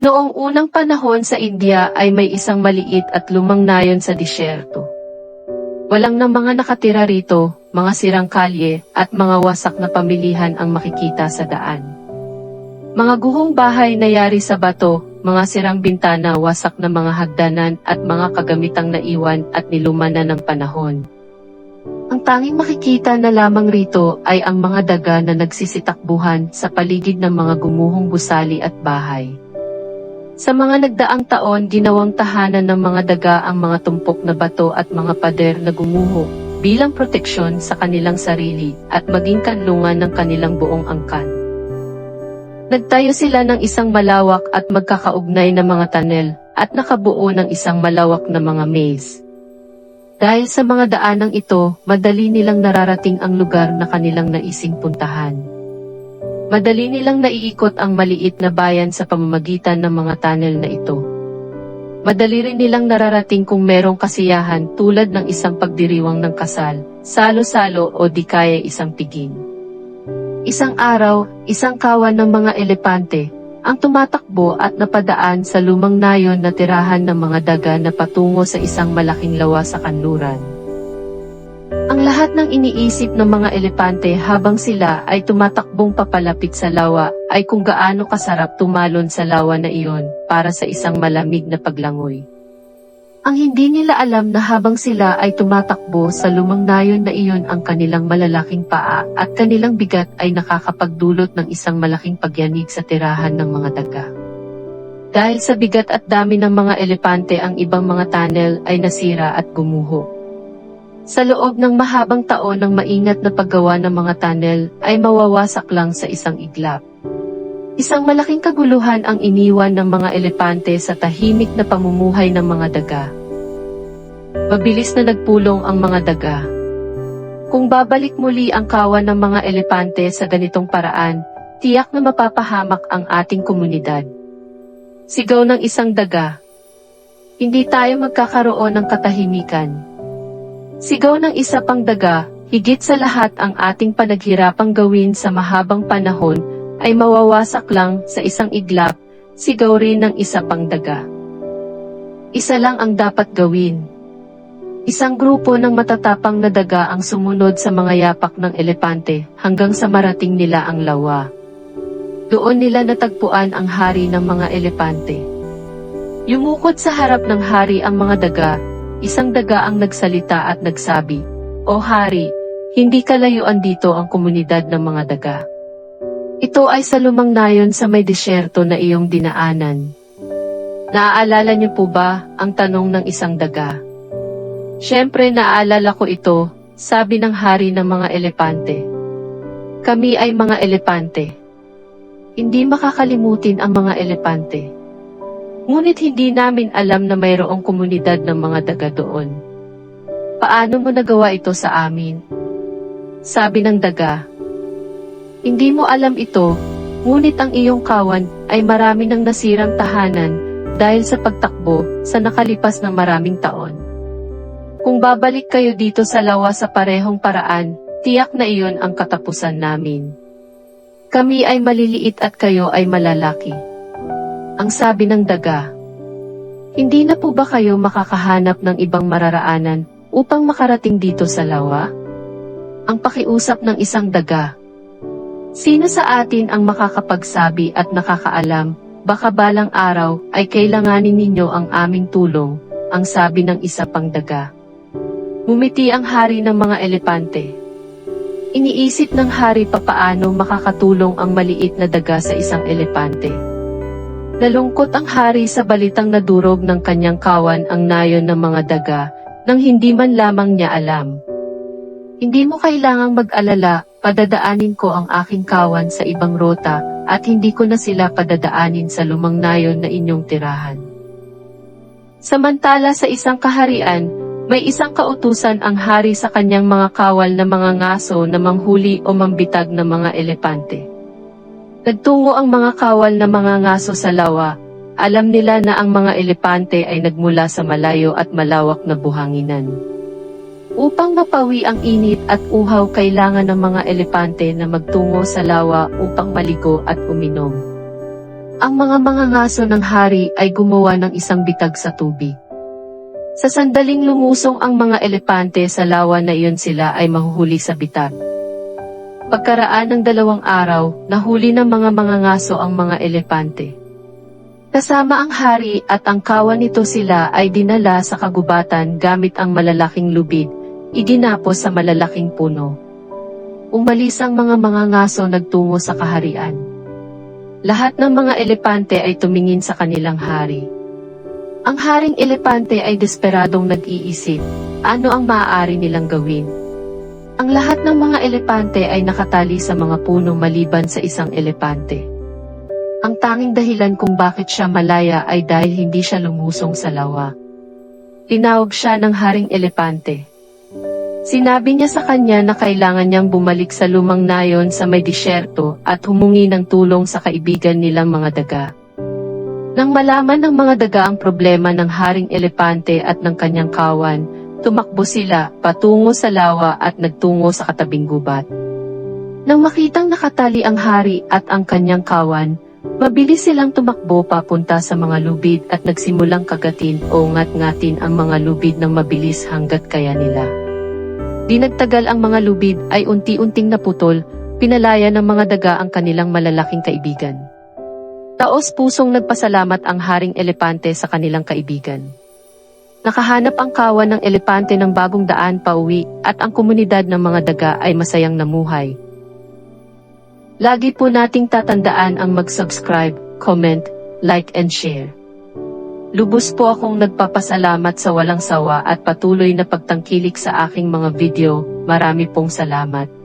Noong unang panahon sa India ay may isang maliit at lumang nayon sa disyerto. Walang na mga nakatira rito, mga sirang kalye, at mga wasak na pamilihan ang makikita sa daan. Mga guhong bahay na yari sa bato, mga sirang bintana, wasak na mga hagdanan at mga kagamitang naiwan at nilumanan ng panahon. Ang tanging makikita na lamang rito ay ang mga daga na nagsisitakbuhan sa paligid ng mga gumuhong gusali at bahay. Sa mga nagdaang taon, ginawang tahanan ng mga daga ang mga tumpok na bato at mga pader na gumuho bilang proteksyon sa kanilang sarili at maging kanlungan ng kanilang buong angkan. Nagtayo sila ng isang malawak at magkakaugnay na mga tunnel at nakabuo ng isang malawak na mga maze. Dahil sa mga daanang ito, madali nilang nararating ang lugar na kanilang naising puntahan. Madali nilang naiikot ang maliit na bayan sa pamamagitan ng mga tunnel na ito. Madali rin nilang nararating kung merong kasiyahan tulad ng isang pagdiriwang ng kasal, salo-salo o di kaya isang piging. Isang araw, isang kawan ng mga elepante, ang tumatakbo at napadaan sa lumang nayon na tirahan ng mga daga na patungo sa isang malaking lawa sa kanluran. Ang lahat ng iniisip ng mga elepante habang sila ay tumatakbong papalapit sa lawa ay kung gaano kasarap tumalon sa lawa na iyon para sa isang malamig na paglangoy. Ang hindi nila alam na habang sila ay tumatakbo sa lumang nayon na iyon ang kanilang malalaking paa at kanilang bigat ay nakakapagdulot ng isang malaking pagyanig sa tirahan ng mga daga. Dahil sa bigat at dami ng mga elepante ang ibang mga tunnel ay nasira at gumuho. Sa loob ng mahabang taon ng maingat na paggawa ng mga tunnel ay mawawasak lang sa isang iglap. Isang malaking kaguluhan ang iniwan ng mga elepante sa tahimik na pamumuhay ng mga daga. Mabilis na nagpulong ang mga daga. Kung babalik muli ang kawan ng mga elepante sa ganitong paraan, tiyak na mapapahamak ang ating komunidad. Sigaw ng isang daga. Hindi tayo magkakaroon ng katahimikan. Sigaw ng isa pang daga, higit sa lahat ang ating panaghirapang gawin sa mahabang panahon ay mawawasak lang sa isang iglap, sigaw rin ng isa pang daga. Isa lang ang dapat gawin. Isang grupo ng matatapang na daga ang sumunod sa mga yapak ng elepante hanggang sa marating nila ang lawa. Doon nila natagpuan ang hari ng mga elepante. Yumukod sa harap ng hari ang mga daga, isang daga ang nagsalita at nagsabi, O hari, hindi kalayuan dito ang komunidad ng mga daga. Ito ay sa lumang nayon sa may disyerto na iyong dinaanan. Naaalala niyo po ba ang tanong ng isang daga? Siyempre naaalala ko ito, sabi ng hari ng mga elepante. Kami ay mga elepante. Hindi makakalimutin ang mga elepante. Ngunit hindi namin alam na mayroong komunidad ng mga daga doon. Paano mo nagawa ito sa amin? Sabi ng daga, hindi mo alam ito, ngunit ang iyong kawan ay marami ng nasirang tahanan dahil sa pagtakbo sa nakalipas ng maraming taon. Kung babalik kayo dito sa lawa sa parehong paraan, tiyak na iyon ang katapusan namin. Kami ay maliliit at kayo ay malalaki. Ang sabi ng daga, Hindi na po ba kayo makakahanap ng ibang mararaanan upang makarating dito sa lawa? Ang pakiusap ng isang daga, Sino sa atin ang makakapagsabi at nakakaalam, baka balang araw ay kailanganin ninyo ang aming tulong, ang sabi ng isa pang daga. Ngumiti ang hari ng mga elepante. Iniisip ng hari papaano makakatulong ang maliit na daga sa isang elepante. Nalungkot ang hari sa balitang nadurog ng kanyang kawan ang nayon ng mga daga, nang hindi man lamang niya alam. Hindi mo kailangang mag-alala, padadaanin ko ang aking kawan sa ibang rota, at hindi ko na sila padadaanin sa lumang nayon na inyong tirahan. Samantala sa isang kaharian, may isang kautusan ang hari sa kanyang mga kawal na mga ngaso na manghuli o mambitag ng mga elepante. Nagtungo ang mga kawal na mga ngaso sa lawa, alam nila na ang mga elepante ay nagmula sa malayo at malawak na buhanginan. Upang mapawi ang init at uhaw kailangan ng mga elepante na magtungo sa lawa upang maligo at uminom. Ang mga mga ngaso ng hari ay gumawa ng isang bitag sa tubig. Sa sandaling lumusong ang mga elepante sa lawa na iyon sila ay mahuhuli sa bitag. Pagkaraan ng dalawang araw, nahuli ng mga mga ngaso ang mga elepante. Kasama ang hari at ang kawan nito sila ay dinala sa kagubatan gamit ang malalaking lubid, iginapos sa malalaking puno. Umalis ang mga mga ngaso nagtungo sa kaharian. Lahat ng mga elepante ay tumingin sa kanilang hari. Ang haring elepante ay desperadong nag-iisip, ano ang maaari nilang gawin? Ang lahat ng mga elepante ay nakatali sa mga puno maliban sa isang elepante. Ang tanging dahilan kung bakit siya malaya ay dahil hindi siya lumusong sa lawa. Tinawag siya ng haring elepante. Sinabi niya sa kanya na kailangan niyang bumalik sa lumang nayon sa may disyerto at humungi ng tulong sa kaibigan nilang mga daga. Nang malaman ng mga daga ang problema ng haring elepante at ng kanyang kawan, tumakbo sila patungo sa lawa at nagtungo sa katabing gubat. Nang makitang nakatali ang hari at ang kanyang kawan, mabilis silang tumakbo papunta sa mga lubid at nagsimulang kagatin o ngat-ngatin ang mga lubid ng mabilis hanggat kaya nila. Di nagtagal ang mga lubid ay unti-unting naputol, pinalaya ng mga daga ang kanilang malalaking kaibigan. Taos pusong nagpasalamat ang haring elepante sa kanilang kaibigan. Nakahanap ang kawan ng elepante ng bagong daan pauwi at ang komunidad ng mga daga ay masayang namuhay. Lagi po nating tatandaan ang mag-subscribe, comment, like and share. Lubos po akong nagpapasalamat sa walang sawa at patuloy na pagtangkilik sa aking mga video. Marami pong salamat.